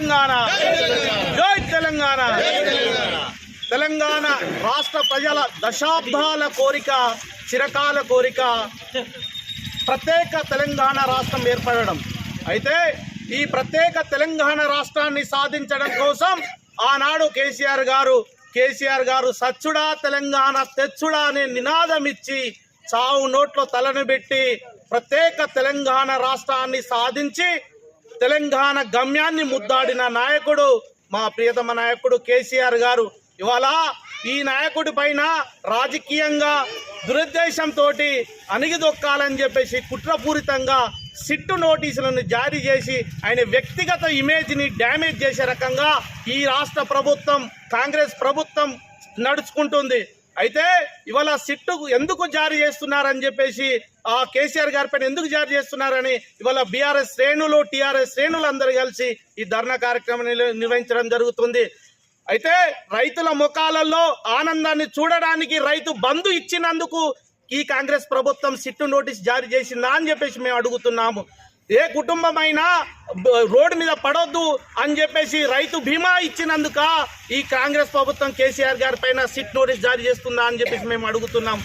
తెలంగాణ. జై తెలంగాణ. తెలంగాణ రాష్ట్ర ప్రజల దశాబ్దాల కోరిక చిరకాల కోరిక ప్రత్యేక తెలంగాణ రాష్ట్రం ఏర్పడడం. అయితే ఈ ప్రత్యేక తెలంగాణ రాష్ట్రాన్ని సాధించడం కోసం ఆనాడు కేసీఆర్ గారు కేసీఆర్ గారు సచ్చుడా తెలంగాణ తెచ్చుడా అనే నినాదం ఇచ్చి చావు నోట్లో తలను పెట్టి ప్రత్యేక తెలంగాణ రాష్ట్రాన్ని సాధించి తెలంగాణ గమ్యాన్ని ముద్దాడిన నాయకుడు మా ప్రియతమ నాయకుడు కేసీఆర్ గారు. ఇవాళ ఈ నాయకుడి పైన రాజకీయంగా దురుద్దేశంతో అణిగిదొక్కాలని చెప్పేసి కుట్రపూరితంగా సిట్టు నోటీసులను జారీ చేసి ఆయన వ్యక్తిగత ఇమేజ్ని డ్యామేజ్ చేసే రకంగా ఈ రాష్ట్ర ప్రభుత్వం కాంగ్రెస్ ప్రభుత్వం నడుచుకుంటుంది. అయితే ఇవాళ సిట్టు ఎందుకు జారీ చేస్తున్నారని చెప్పేసి ఆ కేసీఆర్ గారి పైన ఎందుకు జారీ చేస్తున్నారని ఇవాళ బీఆర్ఎస్ శ్రేణులు టీఆర్ఎస్ శ్రేణులు అందరూ కలిసి ఈ ధర్నా కార్యక్రమం నిర్వహించడం జరుగుతుంది. అయితే రైతుల ముఖాలలో ఆనందాన్ని చూడడానికి రైతు బంధు ఇచ్చినందుకు ఈ కాంగ్రెస్ ప్రభుత్వం సిట్టు నోటీస్ జారీ చేసిందా అని చెప్పేసి మేము అడుగుతున్నాము. ఏ కుటుంబమైనా రోడ్డు మీద పడొద్దు అని చెప్పేసి రైతు బీమా ఇచ్చినందుక ఈ కాంగ్రెస్ ప్రభుత్వం కేసీఆర్ గారి పైన సిట్ నోటీస్ జారీ చేస్తుందా అని చెప్పేసి మేము అడుగుతున్నాం.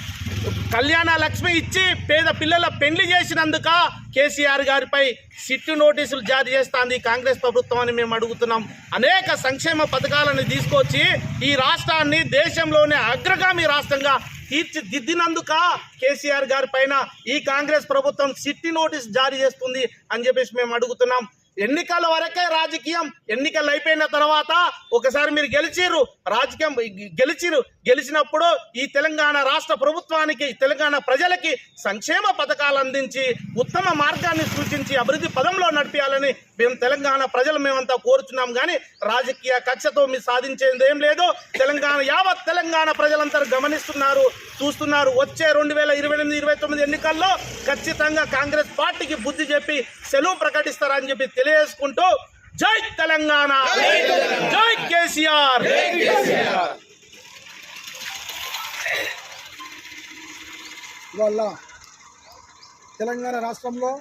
కళ్యాణ లక్ష్మి ఇచ్చి పేద పిల్లల పెళ్ళి చేసినందుక కేసీఆర్ గారిపై సిట్ నోటీసులు జారీ చేస్తాంది కాంగ్రెస్ ప్రభుత్వం అని మేము అడుగుతున్నాం. అనేక సంక్షేమ పథకాలను తీసుకొచ్చి ఈ రాష్ట్రాన్ని దేశంలోనే అగ్రగామి రాష్ట్రంగా తీర్చిదిద్దినందుక కేసీఆర్ గారి పైన ఈ కాంగ్రెస్ ప్రభుత్వం సిట్టి నోటీస్ జారీ చేస్తుంది అని చెప్పేసి మేము అడుగుతున్నాం. ఎన్నికల వరకే రాజకీయం. ఎన్నికలు అయిపోయిన తర్వాత ఒకసారి మీరు గెలిచిర్రు. రాజకీయం గెలిచిరు గెలిచినప్పుడు ఈ తెలంగాణ రాష్ట్ర ప్రభుత్వానికి తెలంగాణ ప్రజలకి సంక్షేమ పథకాలు అందించి ఉత్తమ మార్గాన్ని సూచించి అభివృద్ధి పదంలో నడిపించాలని మేము తెలంగాణ ప్రజలు మేమంతా కోరుచున్నాం. కానీ రాజకీయ కక్షతో మీరు సాధించేది ఏం లేదు. తెలంగాణ యావత్ తెలంగాణ ప్రజలంతా గమనిస్తున్నారు. చూస్తున్నారు. వచ్చే రెండు వేల ఇరవై ఎనిమిది ఇరవై తొమ్మిది ఎన్నికల్లో ఖచ్చితంగా కాంగ్రెస్ పార్టీకి బుద్ధి చెప్పి సెలవు ప్రకటిస్తారని చెప్పి తెలియజేసుకుంటూ జై తెలంగాణ. జై కేసీఆర్. ఇవాళ తెలంగాణ రాష్ట్రంలో